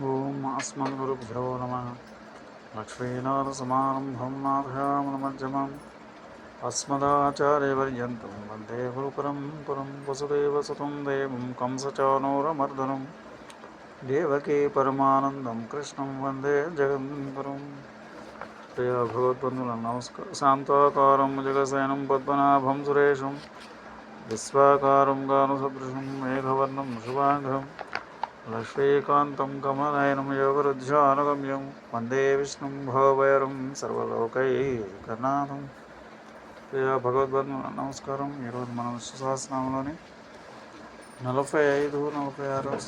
ఓం అస్మద్గురుభ్యో నమ. లక్ష్మీనాథసమారంభం నాథయామనమధ్యమం అస్మదాచార్యపర్యంతం వందే గురుపురం గురుపరంపరం వసుదేవసుతం దేవం కంసచానూరమర్దనం. దేవకీ పరమానందం కృష్ణం వందే జగద్గురుం ప్రియ భగవద్బంధువులను నమస్కారం. శాంతాకారం జగశయనం పద్మనాభం సురేషం విశ్వాకారం గాను సదృశం మేఘవర్ణం శుభాంగం. లక్ష్మీకాంతం కమలనయనం యోగరుధ్యానగమ్యం వందే విష్ణుం భవభైరం సర్వలోకైకనాథం. ప్రియ భగవద్బంధు నమస్కారం. ఈరోజు మనం సుశాసనంలోని నలభై ఐదు నలభై ఆరు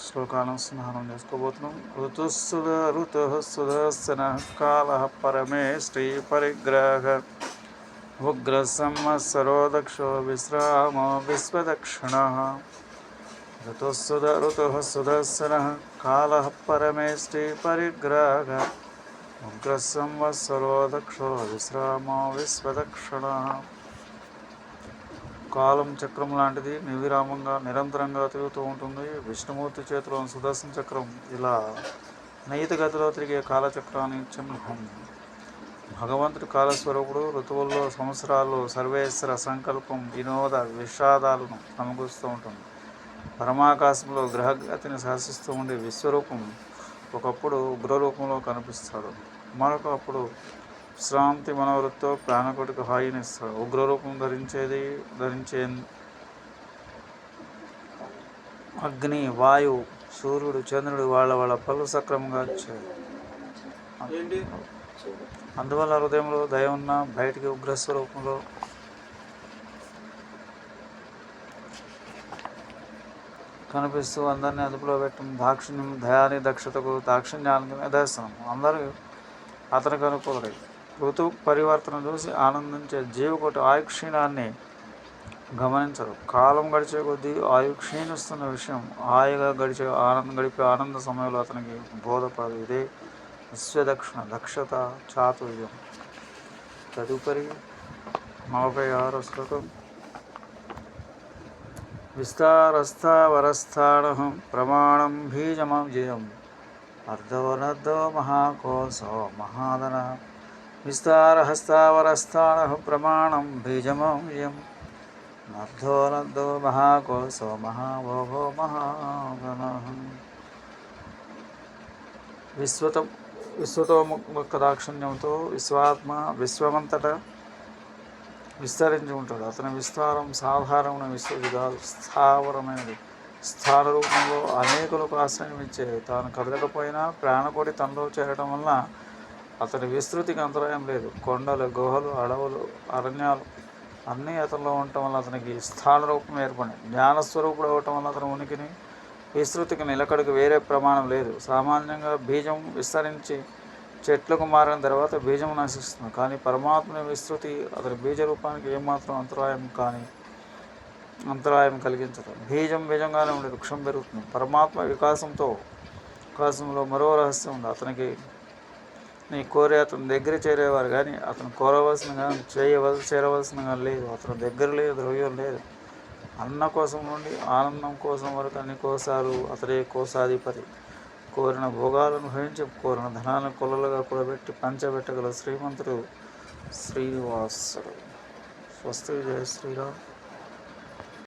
శ్లోకాలను స్నానం చేసుకోబోతున్నాం. ఋతుసుద ఋతుసుదర్శన కాల పరమే శ్రీ పరిగ్రహ ఉగ్ర సంవత్సరో విశ్రామ విశ్వదక్షిణ. ఋతుసుద ఋతు సుదర్శన కాల పరమేష్టి పరిగ్రహ ఉగ్ర సంవత్సరో దక్షో విశ్రామో విశ్వదక్షిణ కాలం చక్రం లాంటిది నివిరామంగా నిరంతరంగా తిరుగుతూ ఉంటుంది. విష్ణుమూర్తి చేతిలో సుదర్శన చక్రం ఇలా నైత గతిలో తిరిగే కాలచక్రాన్ని చింహం భగవంతుడు కాలస్వరూపుడు ఋతువుల్లో సంవత్సరాల్లో సర్వేశ్వర సంకల్పం వినోద విషాదాలను సమకూరుస్తూ ఉంటుంది. పరమాకాశంలో గ్రహగతిని శాసిస్తూ ఉండే విశ్వరూపం ఒకప్పుడు ఉగ్రరూపంలో కనిపిస్తాడు. మరొక అప్పుడు విశ్రాంతి మనోవృత్తితో ప్రాణకుడికి హాయినిస్తాడు ఉగ్రరూపం ధరించేది ధరించే అగ్ని వాయువు సూర్యుడు చంద్రుడు వాళ్ళ వాళ్ళ పలు సక్రమంగా వచ్చాయి అందువల్ల హృదయంలో దయ ఉన్న బయటికి ఉగ్రస్వరూపంలో కనిపిస్తూ అందరినీ అదుపులో పెట్టడం దాక్షిణ్యం దయాని దక్షతకు దాక్షిణ్యానికి నిదర్శనం అందరూ అతనికి అనుకూలరై. ఋతు పరివర్తన చూసి ఆనందించే జీవకోటి ఆయుక్షీణాన్ని గమనించరు. కాలం గడిచే కొద్దీ ఆయు క్షీణిస్తున్న విషయం హాయిగా గడిచే ఆనందం గడిపే ఆనంద సమయంలో అతనికి బోధపడదు. ఇదే విశ్వదక్షిణ దక్షత చాతుర్యం. తదుపరి నలభై ఆరు శ్లోకం. విస్తారస్థావరస్థాన ప్రమాణం బీజమవ్యయం అర్ధవనర్ధో మహాకోశో మహాదన. విస్తారహస్తావరస్థాన ప్రమాణం బీజమవ్యయం అర్ధోనర్ధో మహాకోశో మహాభోగో మహాదన విశ్వత విశ్వతోముఖ దాక్షిణ్యంతో విశ్వాత్మ విశ్వమంతట విస్తరించి ఉంటాడు అతని విస్తారం సాధారణమైన విస్తృతి కాదు స్థావరమైనది. స్థాన రూపంలో అనేకులకు ఆశ్రయం ఇచ్చేది. తాను కదలకపోయినా ప్రాణకోటి తనలో చేరడం వల్ల అతని విస్తృతికి అంతరాయం లేదు. కొండలు గుహలు అడవులు అరణ్యాలు అన్నీ అతనిలో ఉండటం వల్ల అతనికి స్థాన రూపం ఏర్పడింది. జ్ఞానస్వరూపుడు అవ్వటం వల్ల అతని ఉనికిని విస్తృతికి నిలకడకు వేరే ప్రమాణం లేదు. సామాన్యంగా బీజం విస్తరించి చెట్లకు మారిన తర్వాత బీజం నశిస్తుంది. కానీ పరమాత్మ విస్తృతి అతని బీజ రూపానికి ఏమాత్రం అంతరాయం కానీ అంతరాయం కలిగించదు. బీజం బీజంగానే ఉండే వృక్షం పెరుగుతుంది. పరమాత్మ వికాసంతో వికాసంలో మరో రహస్యం ఉంది. అతనికి నీ కోరే అతని దగ్గర చేరేవారు కానీ అతను కోరవలసిన కానీ చేయవలసి చేరవలసిన కానీ లేదు. అతని దగ్గర లేదు ద్రవ్యం లేదు. అన్న కోసం నుండి ఆనందం కోసం వరకు అన్ని కోసాలు అతడే కోసాధిపతి కోరిన భోగాలను హరించి కోరిన ధనాలను కొలలుగా కూడబెట్టి పంచబెట్టగల శ్రీమంతుడు శ్రీనివాసుడు. స్వస్తి జయ శ్రీరామ్.